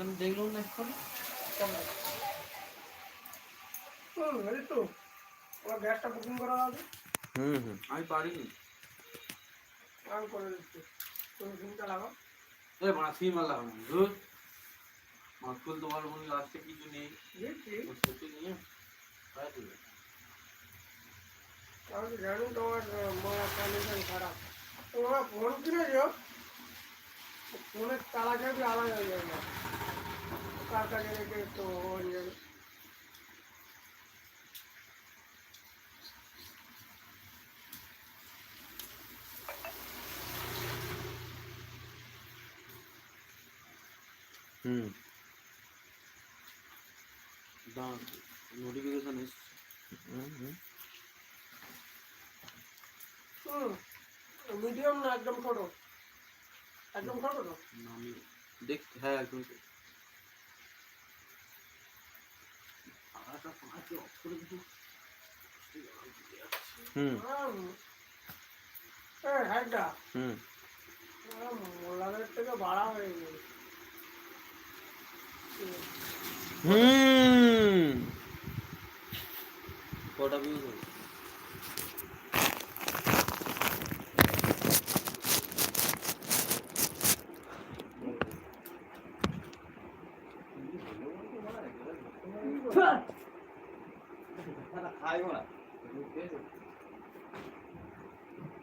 এখানে দেখলাম না এক্ষুনি হুম এই তো। আমার গ্যাসটা বুকিং করা আছে হুম হুম। আমি পারিনি আমি করে দিচ্ছি। তুমি সিমটা লাগাও। এ মাছ সিম আলাম ধুর। মাছ তুলতে পারব না লাস্টে কিছু নেই। দিচ্ছি। নিয়ে। আমি জানি তোমার মার কন্ডিশন খারাপ। তোমরা ফোন কিনেছো? ফোনের তালা চাবি আলাদা হয়ে যাবে? না কার কাছে রেখে তো হয়ে যাবে হুম দাঁড়ান নোটিফিকেশন এসছে হুম, হুম। হুম মিডিয়াম না একদম ছোট একদম ছোট তো না, আমি দেখ হ্যাঁ একদম আড়াটা পাঁচে অফ করে দিচ্ছি হুম। হুম। হয়ে হুম। কটা ভিউজ হবে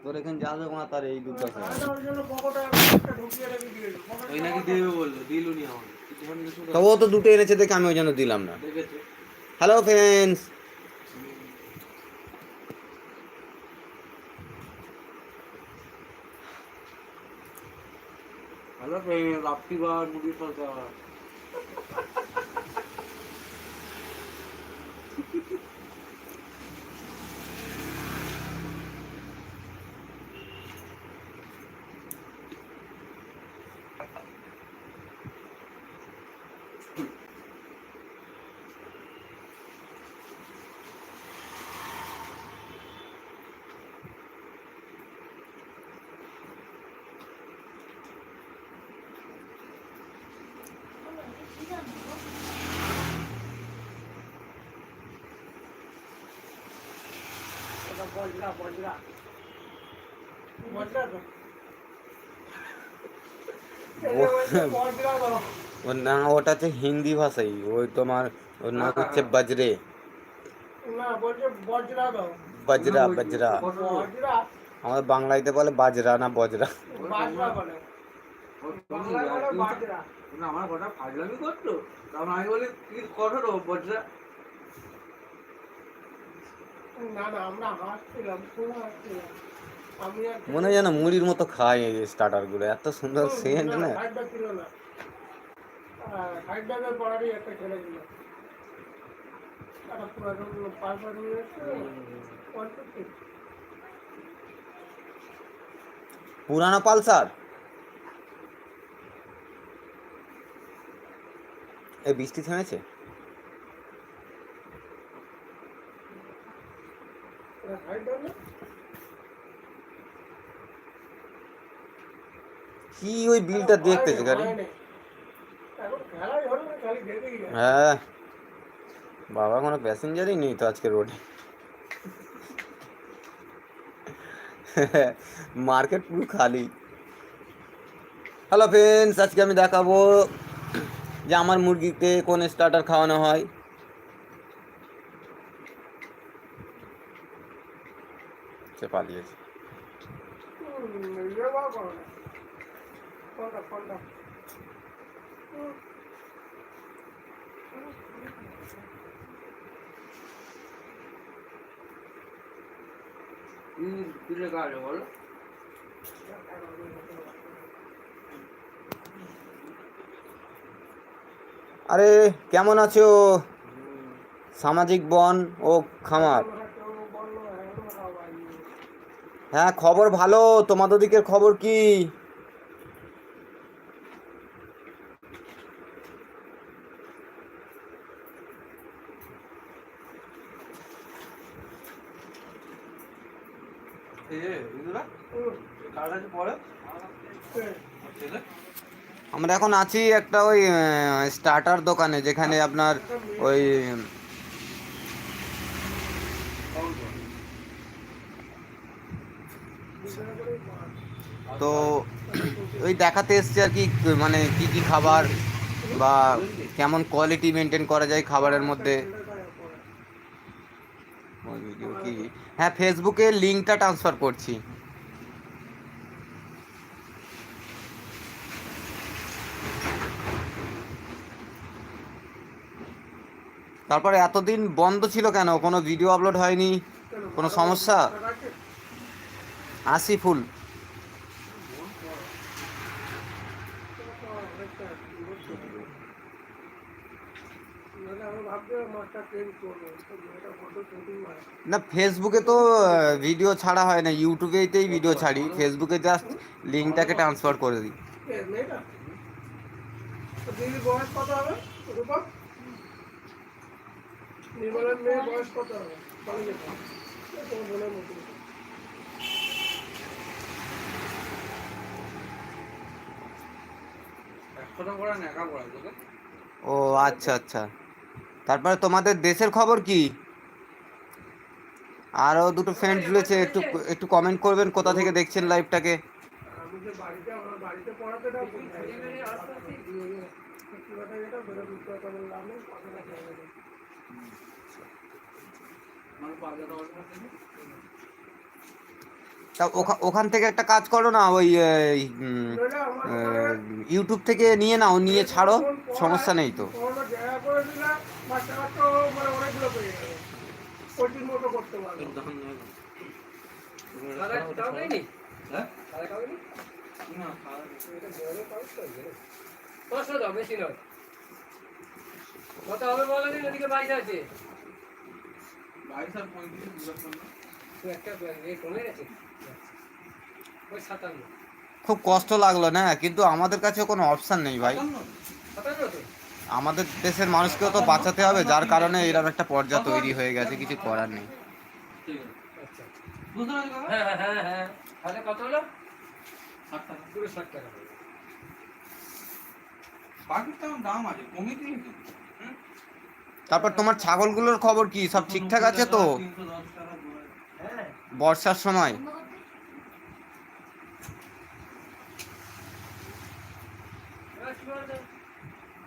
তোর এখানে যা যাব তার এই দুধ আছে। ওই নাকি দেবে বলল আমাকে। কিছুক্ষণ তো দুটো এনেছে দেখে আমি ওই জন্য দিলাম না। হ্যালো ফ্রেন্ডস হ্যালো রাত্রিবার মুড়ি সরকার এটা বজরা হচ্ছে ওর না ওটা হচ্ছে হিন্দি ভাষাই। ওই তোমার ওর নাম হচ্ছে বজরে। না বলছে বজরা বজরা বজরা। বজরা। আমাদের বাংলাইতে বলে বাজরা না বজরা। বাজরা বলে। বাংলায় বলে বাজরা। না আমার ঘটা ফাজলামি করতো। তখন আমি বলি কি কঠোর বজ্রা না না আমরা হাসছিলাম খুব হাসছিলাম আমি আর মনে হয় যেন মুড়ির মতো খায় এই স্টার্টারগুলো এত সুন্দর সেন্ট না পুরানো পালসার? এই বৃষ্টি থেমেছে? কি ওই বিলটা দেখতেছে গাড়ি হয় নাই। এখন খেলাই হলো না খালি দেখেই যায় হ্যাঁ। বাবা কোনো প্যাসেঞ্জারই নেই তো আজকে রোডে মার্কেট পুরো খালি। হ্যালো ফ্রেন্ডস আজকে আমি দেখাবো যে আমার মুরগিকে কোন স্টার্টার খাওয়ানো হয়। সে পালিয়েছে আরে কেমন আছো? সামাজিক বন ও খামার আমরা কেউ বলল, হ্যাঁ, আমরা বাড়ি। হ্যাঁ খবর ভালো। তোমাদের দিকের খবর কি? আমরা এখন আছি একটা ওই স্টার্টার দোকানে, যেখানে আপনার ওই তো ওই দেখাতে এসছে আর কি মানে কি কি খাবার বা কেমন কোয়ালিটি মেনটেন করা যায় খাবারের মধ্যে। হ্যাঁ ফেসবুকে লিঙ্কটা ট্রান্সফার করছি। তারপরে এতদিন বন্ধ ছিল কেন? কোনো ভিডিও আপলোড হয়নি? কোনো সমস্যা? আশি ফুল আমি ভাবছি মাছটা চেঞ্জ করব তো এটা ফটো শুটিং হয় না ফেসবুকে তো ভিডিও ছাড়া হয় না ইউটিউবেতেই ভিডিও ছাড়ি। ফেসবুকে জাস্ট লিঙ্কটাকে ট্রান্সফার করে দিই। ও আচ্ছা আচ্ছা। তারপরে তোমাদের দেশের খবর কি? আরও দুটো ফ্রেন্ড রয়েছে, একটু একটু কমেন্ট করবেন কোথা থেকে দেখছেন লাইভটাকে তা ওখা- ওখান থেকে একটা কাজ করো না, ওই ইউটিউব থেকে নিয়ে নাও, নিয়ে ছাড়ো, সমস্যা নেই তো। কত হবে বলো দিন বাইশ আছে খুব কষ্ট লাগল না? কিন্তু আমাদের কাছে কোনো অপশান নেই ভাই। সাতান্ন তো? আমাদের দেশের মানুষকেও তো বাঁচাতে হবে, যার কারণে এরকম একটা পর্যায়ে তৈরি হয়ে গেছে, কিছু করার নেই? তারপর তোমার ছাগলগুলোর খবর কি? সব ঠিকঠাক আছে তো? বর্ষার সময় এবার কি বলতো দেখাই পাখি গুলো সব এরকম না। ডিমে ডিম দিচ্ছে।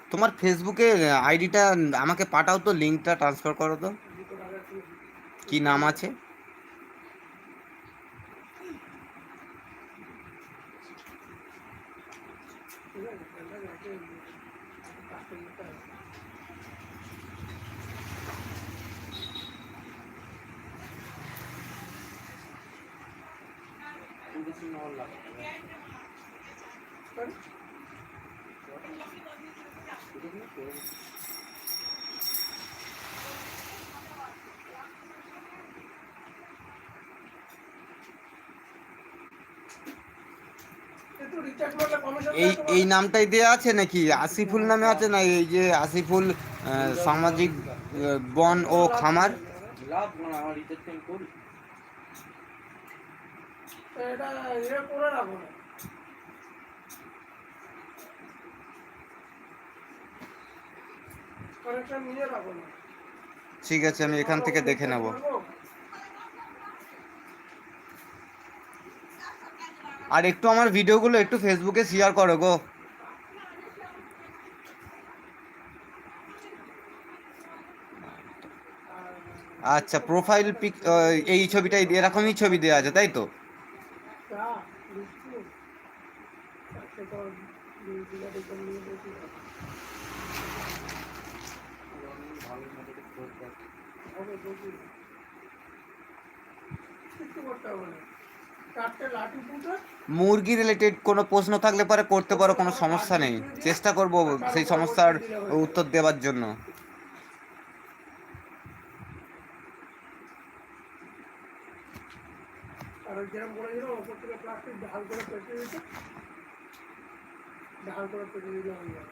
তোমার ফেসবুকে আইডিটা আমাকে পাঠাও তো লিঙ্কটা ট্রান্সফার করো তো। কি নাম আছে? ঠিক আছে তাহলে রাখে কাজটা নিতে হবে দুটো সিম আমার লাগবে। তাই? দুটো সিম করে দিই। একটু রিচার্জ করলে কমিশন এই এই নামটাই দেওয়া আছে নাকি? আসিফুল নামে আছে না এই যে আসিফুল সামাজিক বন ও খামার? মানে এটা ইয়ে করে রাখো না কানেকশন নিয়ে রাখো না ঠিক আছে আমি এখান থেকে দেখে নেব। আর একটু আমার ভিডিওগুলো একটু ফেসবুকে শেয়ার করো গো। আচ্ছা প্রোফাইল পিক এই ছবিটাই এরকমই ছবি দেওয়া আছে তাই তো বিস্কুট তারপরে তো দুই বিঘা টিকা নিয়ে বসি ভালো মতো করে খোঁজ কর। হবে কিছু করতে না। মুরগি রিলেটেড কোনো প্রশ্ন থাকলে পরে করতে পারো কোনো সমস্যা নেই। চেষ্টা করব সেই সমস্যার উত্তর দেওয়ার জন্য। ঢাল করে পেটে দিলে হয়ে যাবে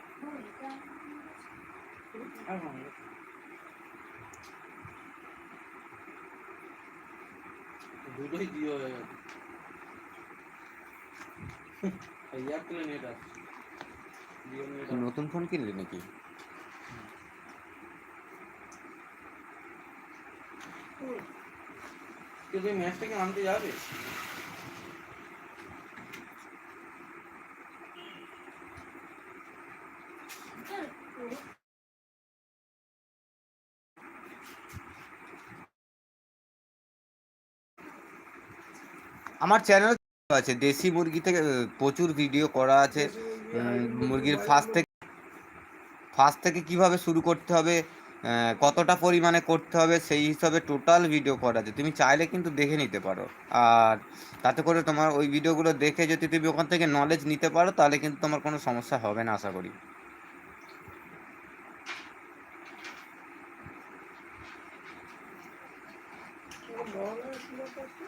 আর ভাঙবে। দুটোই দিও হয়ে এয়ারটেল নেট আছে। নতুন ফোন কিনলি নাকি? তুই ম্যাচ থেকে আনতে যাবে? আমার চ্যানেল আছে, দেশি মুরগি থেকে প্রচুর ভিডিও করা আছে। মুরগির ফার্স্ট থেকে ফার্স্ট থেকে কীভাবে শুরু করতে হবে কতটা পরিমাণে করতে হবে, সেই হিসাবে টোটাল ভিডিও করা আছে। তুমি চাইলে কিন্তু দেখে নিতে পারো। আর তাতে করে তোমার ওই ভিডিওগুলো দেখে যদি তুমি ওখান থেকে নলেজ নিতে পারো, তাহলে কিন্তু তোমার কোনো সমস্যা হবে না, আশা করি ও মহলায় কি ব্যাপার আছে?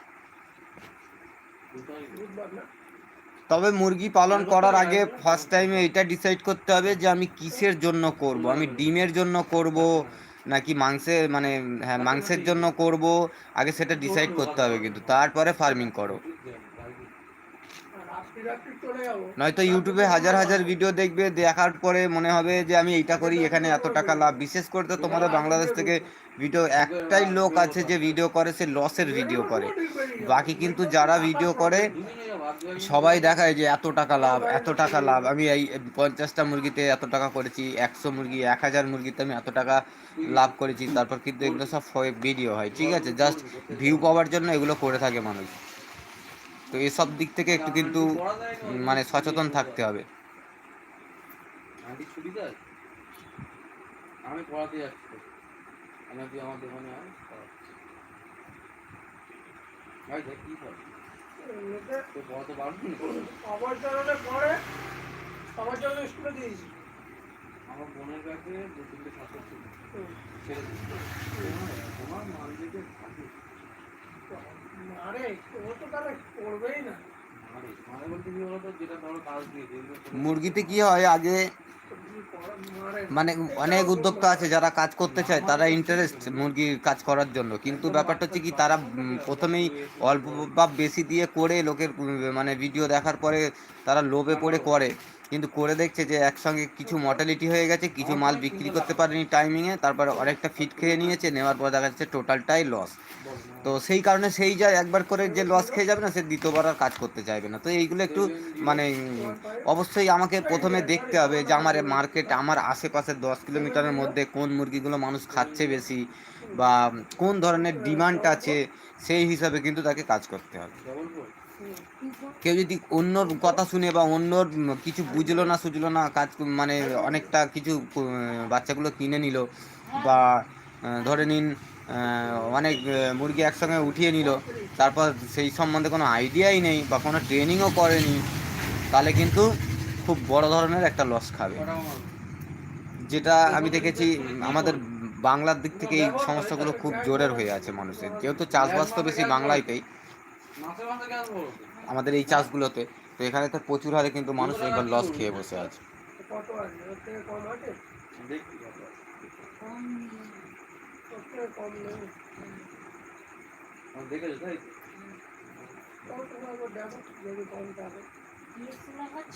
দুটোই বুধবার না তবে মুরগি পালন করার আগে ফার্স্ট টাইমে এটা ডিসাইড করতে হবে যে আমি কিসের জন্য করব? আমি ডিমের জন্য করব নাকি মাংসের মানে হ্যাঁ মাংসের জন্য করব? আগে সেটা ডিসাইড করতে হবে কিন্তু। তারপরে ফার্মিং করো আর রাত্রি রাত্রি চলে যাব নয়তো ইউটিউবে হাজার হাজার ভিডিও দেখবে, দেখার পরে মনে হবে যে আমি এইটা করি, এখানে এত টাকা লাভ। বিশেষ করে তো তোমাদের বাংলাদেশ থেকে ভিডিও একটাই লোক আছে যে ভিডিও করে, সে লসের ভিডিও করে। বাকি কিন্তু যারা ভিডিও করে, সবাই দেখায় যে এত টাকা লাভ, এত টাকা লাভ। আমি এই পঞ্চাশটা মুরগিতে এত টাকা করেছি, একশো মুরগি, এক হাজার মুরগিতে আমি এত টাকা লাভ করেছি। তারপর কিন্তু এগুলো সব ভিডিও হয়, ঠিক আছে? জাস্ট ভিউ পাওয়ার জন্য এগুলো করে থাকে মানুষ। তো এসব দিক থেকে একটু কিন্তু মানে সচেতন থাকতে হবে। আমি পড়াতে যাচ্ছি। আমার দোকানে ভাই দেখ কি কর এমনিতে তো পড়াতে পারবি না? সবার জন্য পরে সবার জন্য স্কুলে দিয়েছি। আমার বোনের কাছে দু তিনটে ছাত্র ছিল ছেড়ে দিচ্ছি তোমার- তোমার মানবিকে থাকে মুরগিতে কি হয় আগে? মানে অনেক উদ্যোক্তা আছে যারা কাজ করতে চায়, তারা ইন্টারেস্ট মুরগির কাজ করার জন্য। কিন্তু ব্যাপারটা হচ্ছে কি, তারা প্রথমেই অল্প বা বেশি দিয়ে করে লোকের মানে ভিডিও দেখার পরে তারা লোভে পড়ে করে। কিন্তু করে দেখছে যে একসঙ্গে কিছু মর্টালিটি হয়ে গেছে, কিছু মাল বিক্রি করতে পারেনি টাইমিংয়ে তারপর অনেকটা ফিট খেয়ে নিয়েছে, নেওয়ার পর দেখা যাচ্ছে টোটালটাই লস তো সেই কারণে সেই যা একবার করে যে লস খেয়ে যাবে না, সে দ্বিতীয়বার আর কাজ করতে চাইবে না। তো এইগুলো একটু মানে অবশ্যই আমাকে প্রথমে দেখতে হবে যে আমার মার্কেট আমার আশেপাশে দশ কিলোমিটারের মধ্যে কোন মুরগিগুলো মানুষ খাচ্ছে বেশি বা কোন ধরনের ডিমান্ড আছে সেই হিসাবে কিন্তু তাকে কাজ করতে হবে। কেউ যদি অন্যর কথা শুনে বা অন্যর কিছু বুঝলো না সুঝলো না কাজ মানে অনেকটা কিছু বাচ্চাগুলো কিনে নিল বা ধরে নিন অনেক মুরগি একসঙ্গে উঠিয়ে নিল তারপর সেই সম্বন্ধে কোনো আইডিয়াই নেই বা কোনো ট্রেনিংও করেনি তাহলে কিন্তু খুব বড় ধরনের একটা লস খাবে। যেটা আমি দেখেছি আমাদের বাংলার দিক থেকে এই সমস্যাগুলো খুব জোরের হয়ে আছে মানুষের। যেহেতু চাষবাস তো বেশি বাংলাইতেই আমাদের এই চাষগুলোতে, তো এখানে তো প্রচুর হারে কিন্তু মানুষ এবার লস খেয়ে বসে আছে।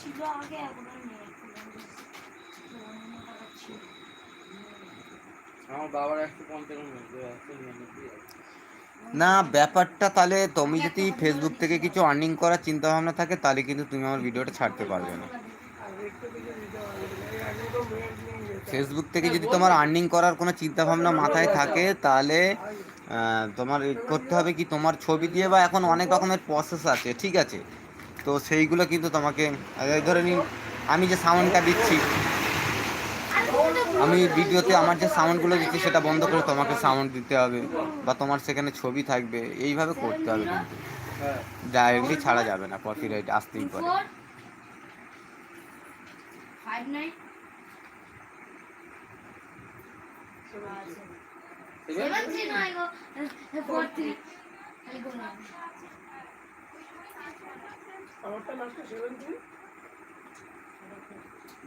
ছিল আগে এখন ছিল আমার বাবার একশো। না ব্যাপারটা তাহলে তুমি যদি ফেসবুক থেকে কিছু আর্নিং করার চিন্তা ভাবনা থাকে তাহলে কিন্তু তুমি আমার ভিডিওটা ছাড়তে পারবে না। ফেসবুক থেকে যদি তোমার আর্নিং করার কোনো চিন্তা ভাবনা মাথায় থাকে তাহলে তোমার করতে হবে কি তোমার ছবি দিয়ে বা এখন অনেক রকমের প্রসেস আছে ঠিক আছে? তো সেইগুলো কিন্তু তোমাকে ধরে নিন আমি যে সাউন্ডটা দিচ্ছি আমি ভিডিওতে আমার যে সাউন্ডগুলো দিচ্ছি সেটা বন্ধ করে তোমাকে সাউন্ড দিতে হবে বা তোমার সেখানে ছবি থাকবে এইভাবে করতে হবে কিন্তু। হ্যাঁ ডাইরেক্টলি ছাড়া যাবে না কপিরাইট আসতেই পারে। আমারটা লাস্টে সেভেন থ্রি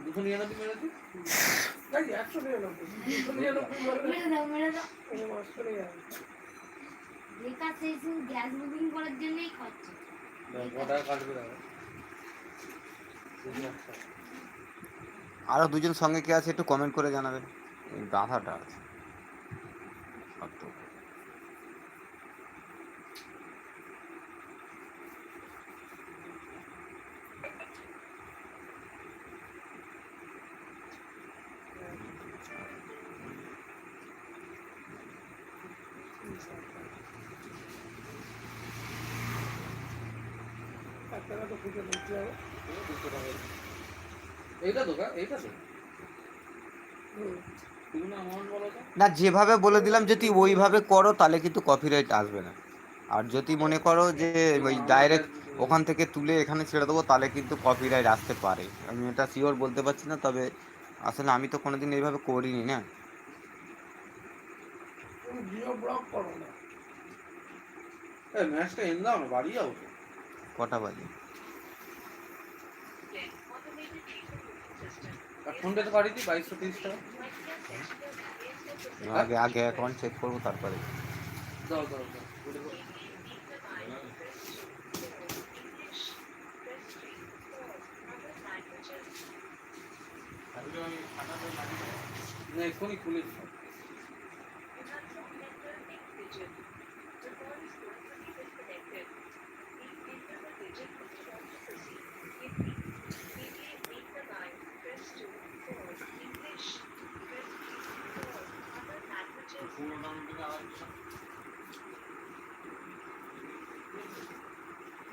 দুশো নিরানব্বই মেরেছি একশো নিরানব্বই। দুশো নিরানব্বই মানে শুধু গ্যাস বুকিং করার জন্যই খরচা। আরও দুজন সঙ্গে কে আছে একটু কমেন্ট করে জানাবেন। এই গাঁথাটা আছে। টাকা তো ফুটে দিতে হবে এইটা তো। এইটা তো না যেভাবে বলে দিলাম যদি ওইভাবে করো তাহলে কিন্তু কপিরাইট আসবে না। আর যদি মনে করো যে ওই ডাইরেক্ট ওখান থেকে তুলে এখানে ছেড়ে দেবো তাহলে কিন্তু কপিরাইট আসতে পারে। আমি এটা শিওর বলতে পারছি না তবে আসলে আমি তো কোনোদিন এইভাবে করিনি না। তুমি জিও ব্লক করো না এই ম্যাচটা এনে দাও না বাড়ি যাও তো কটা বাজে আর ফোনটা তো দিই বাইশশো তিরিশ টাকা। আগে আগে অ্যাকাউন্ট চেক করব তারপরে। দাও দাও দাও এক্ষুনি খুলে দিও।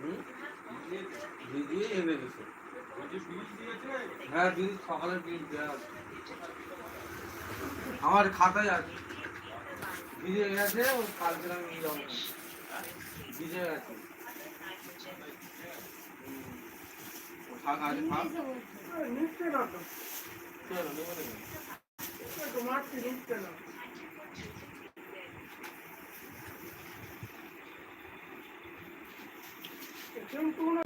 হুম? দিছে হ্যাঁ দিদি সকালে বিল আমার খাতায় আছে। ভিজে গেছে, ও কালকে আমি ভিজে গেছে। নিচ্ছে চলো না